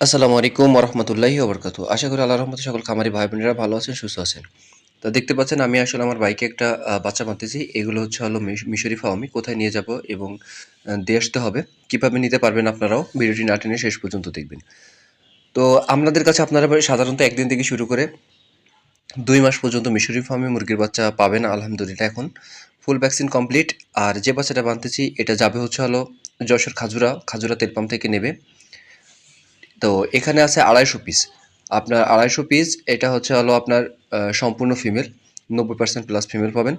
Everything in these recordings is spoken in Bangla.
আসসালামু আলাইকুম রহমতুল্লাহি ওবরকাত আশা করি আল্লাহ রহমতে সকল খামারি ভাই বোনেরা ভালো আছেন, সুস্থ আছেন। তো দেখতে পাচ্ছেন, আমি আসলে আমার বাইকে একটা বাচ্চা মারতেছি এগুলো হচ্ছে হলো মিশ- মিশরি ফাওমি। কোথায় নিয়ে যাব এবং দিয়ে আসতে হবে। কীভাবে নিতে পারবেন আপনারাও ভিডিওটি না টেনে শেষ পর্যন্ত দেখবেন। তো আপনাদের কাছে আপনারা সাধারণত একদিন থেকে শুরু করে দুই মাস পর্যন্ত মিশরি ফার্মে মুরগির বাচ্চা পাবেন, আলহামদুলিল্লাহ, এখন। Full vaccine complete. আর যে বাচ্চাটা বানতেছি এটা যাবে হচ্ছে হলো যশোর খাজুরা। খাজুরা তেল পাম্প থেকে নেবে। তো এখানে আছে আড়াইশো পিস আপনার আড়াইশো পিস এটা হচ্ছে হলো আপনার সম্পূর্ণ ফিমেল নব্বই পার্সেন্ট প্লাস ফিমেল পাবেন।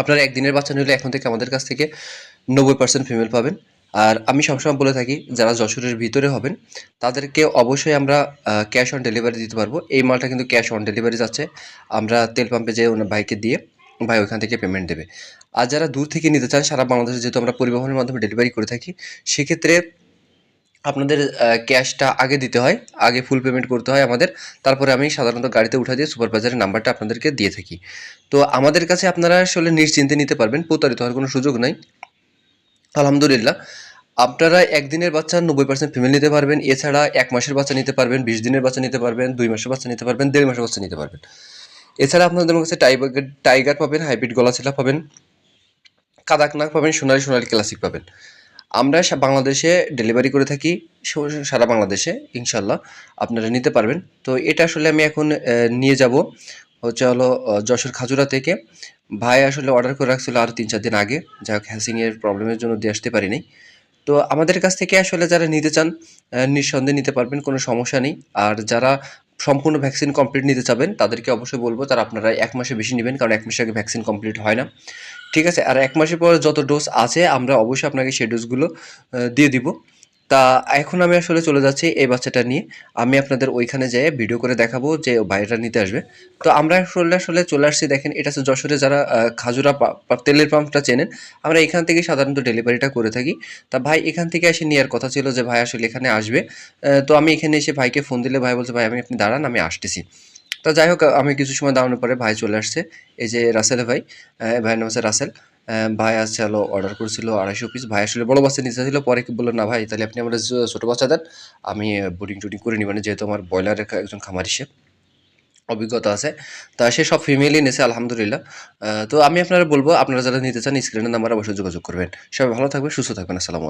আপনার একদিনের বাচ্চা নিলে এখন থেকে আমাদের কাছ থেকে নব্বই পার্সেন্ট ফিমেল পাবেন। আর আমি সবসময় বলে থাকি, যারা যশোরের ভিতরে হবেন, তাদেরকে অবশ্যই আমরা ক্যাশ অন ডেলিভারি দিতে পারব। এই মালটা কিন্তু ক্যাশ অন ডেলিভারি যাচ্ছে। আমরা তেল পাম্পে যেয়ে ওনার ভাইকে দিয়ে ভাই ওইখান থেকে পেমেন্ট দেবে। আর যারা দূর থেকে নিতে চান সারা বাংলাদেশে যেহেতু আমরা পরিবহনের মাধ্যমে ডেলিভারি করে থাকি, সেক্ষেত্রে আপনাদের ক্যাশটা আগে দিতে হয়, আগে ফুল পেমেন্ট করতে হয় আমাদের। তারপরে আমি সাধারণত গাড়িতে উঠা দিয়ে সুপারভাইজারের নাম্বারটা আপনাদেরকে দিয়ে থাকি। তো আমাদের কাছে আপনারা আসলে নিশ্চিন্তে নিতে পারবেন, প্রতারিত হওয়ার কোনো সুযোগ নাই। আলহামদুলিল্লাহ। আপনারা একদিনের বাচ্চা নব্বই পার্সেন্ট ফিমেল নিতে পারবেন, এছাড়া এক মাসের বাচ্চা নিতে পারবেন, বিশ দিনের বাচ্চা নিতে পারবেন, দুই মাসের বাচ্চা নিতে পারবেন, দেড় মাসের বাচ্চা নিতে পারবেন। এছাড়া আপনাদের কাছে টাইগার টাইগার পাবেন হাইব্রিড গলা ছেলা পাবেন কাদাকনাক পাবেন, সোনালি সোনালি ক্লাসিক পাবেন। আমরা বাংলাদেশে ডেলিভারি করে থাকি সারা বাংলাদেশে, ইনশাল্লাহ আপনারা নিতে পারবেন। তো এটা আসলে আমি এখন নিয়ে যাব। হচ্ছে হলো যশোর খাজুরা থেকে। ভাই আসলে অর্ডার করে রাখছিল আর তিন চার দিন আগে। যা হ্যাসিংয়ের প্রবলেমের জন্য দিয়ে আসতে পারিনি তো আমাদের কাছ থেকে আসলে যারা নিতে চান নিঃসন্দেহে নিতে পারবেন, কোনো সমস্যা নেই। আর যারা সম্পূর্ণ ভ্যাকসিন কমপ্লিট নিতে চাবেন, তাদেরকে অবশ্যই বলব তারা আপনারা এক মাসে বেশি নেবেন, কারণ এক মাসে আগে ভ্যাকসিন কমপ্লিট হয় না। ঠিক আছে? আর এক মাসের পর যত ডোজ আছে, আমরা অবশ্যই আপনাকে সেই ডোজগুলো দিয়ে দিব। তা এখন আমি আসলে চলে যাচ্ছি এই বাচ্চাটা নিয়ে। আমি আপনাদের ওইখানে যেয়ে ভিডিও করে দেখাবো যে বাইরেটা নিতে আসবে। তো আমরা আসলে আসলে চলে আসছি, দেখেন এটা হচ্ছে যশোরে যারা খাজুরা তেলের পাম্পটা চেনেন, আমরা এখান থেকে সাধারণত ডেলিভারিটা করে থাকি। তা ভাই এখান থেকে এসে নেওয়ার কথা ছিল যে ভাই আসলে এখানে আসবে। তো আমি এখানে এসে ভাইকে ফোন দিলে ভাই বলছে, ভাই, আমি আপনি দাঁড়ান, আমি আসতেছি। তো যাই হোক, আমি কিছু সময় দাঁড়ানোর পরে ভাই চলে আসছে। এই যে রাসেল ভাই ভাইয়ের নাম হচ্ছে রাসেল। ভাই আসছে হলো অর্ডার করেছিল আড়াইশো পিস ভাই আসলে বড় বাচ্চা নিচে ছিল, পরে কি বলল, না ভাই, তাহলে আপনি আমার ছোটো বাচ্চা দেন, আমি বোর্ডিং টুডিং করে নিবেন যেহেতু আমার ব্রয়লারের একজন খামার সে, অভিজ্ঞতা আছে। তা সে সব ফিমেলই নেছে, আলহামদুলিল্লাহ। তো আমি আপনারা বলব, আপনারা যারা নিতে চান স্ক্রিনের নাম্বার অবশ্যই যোগাযোগ করবেন। সবাই ভালো থাকবেন, সুস্থ থাকবেন, আসসালামু